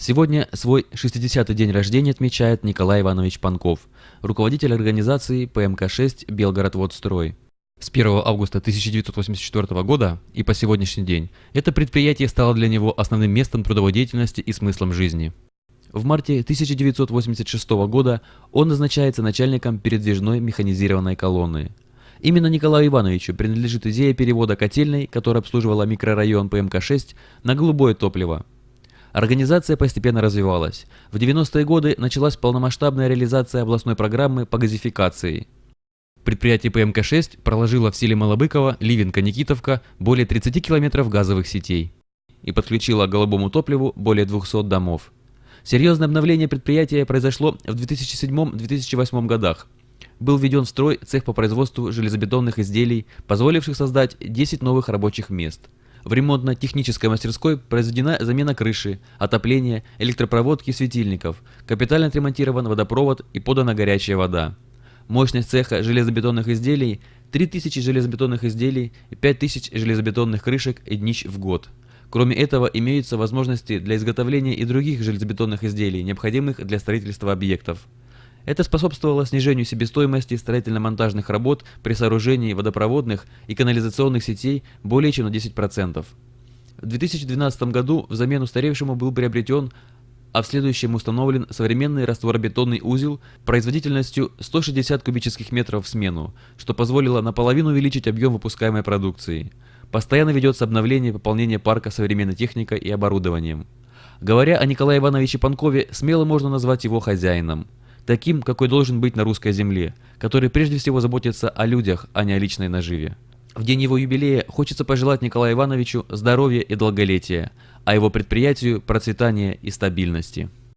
Сегодня свой 60-й день рождения отмечает Николай Иванович Панков, руководитель организации ПМК-6 «Белгород-Водстрой». С 1 августа 1984 года и по сегодняшний день это предприятие стало для него основным местом трудовой деятельности и смыслом жизни. В марте 1986 года он назначается начальником передвижной механизированной колонны. Именно Николаю Ивановичу принадлежит идея перевода котельной, которая обслуживала микрорайон ПМК-6, на голубое топливо – Организация постепенно развивалась. В 90-е годы началась полномасштабная реализация областной программы по газификации. Предприятие ПМК-6 проложило в селе Малобыково, Ливенко-Никитовка более 30 километров газовых сетей и подключило к голубому топливу более 200 домов. Серьезное обновление предприятия произошло в 2007-2008 годах. Был введен в строй цех по производству железобетонных изделий, позволивших создать 10 новых рабочих мест – в ремонтно-технической мастерской произведена замена крыши, отопления, электропроводки и светильников, капитально отремонтирован водопровод и подана горячая вода. Мощность цеха железобетонных изделий – 3000 железобетонных изделий и 5000 железобетонных крышек и днищ в год. Кроме этого, имеются возможности для изготовления и других железобетонных изделий, необходимых для строительства объектов. Это способствовало снижению себестоимости строительно-монтажных работ при сооружении водопроводных и канализационных сетей более чем на 10%. В 2012 году взамен устаревшему был приобретен, а в следующем установлен современный растворобетонный узел производительностью 160 кубических метров в смену, что позволило наполовину увеличить объем выпускаемой продукции. Постоянно ведется обновление и пополнение парка современной техникой и оборудованием. Говоря о Николае Ивановиче Панкове, смело можно назвать его хозяином таким, какой должен быть на русской земле, который прежде всего заботится о людях, а не о личной наживе. В день его юбилея хочется пожелать Николаю Ивановичу здоровья и долголетия, а его предприятию процветания и стабильности.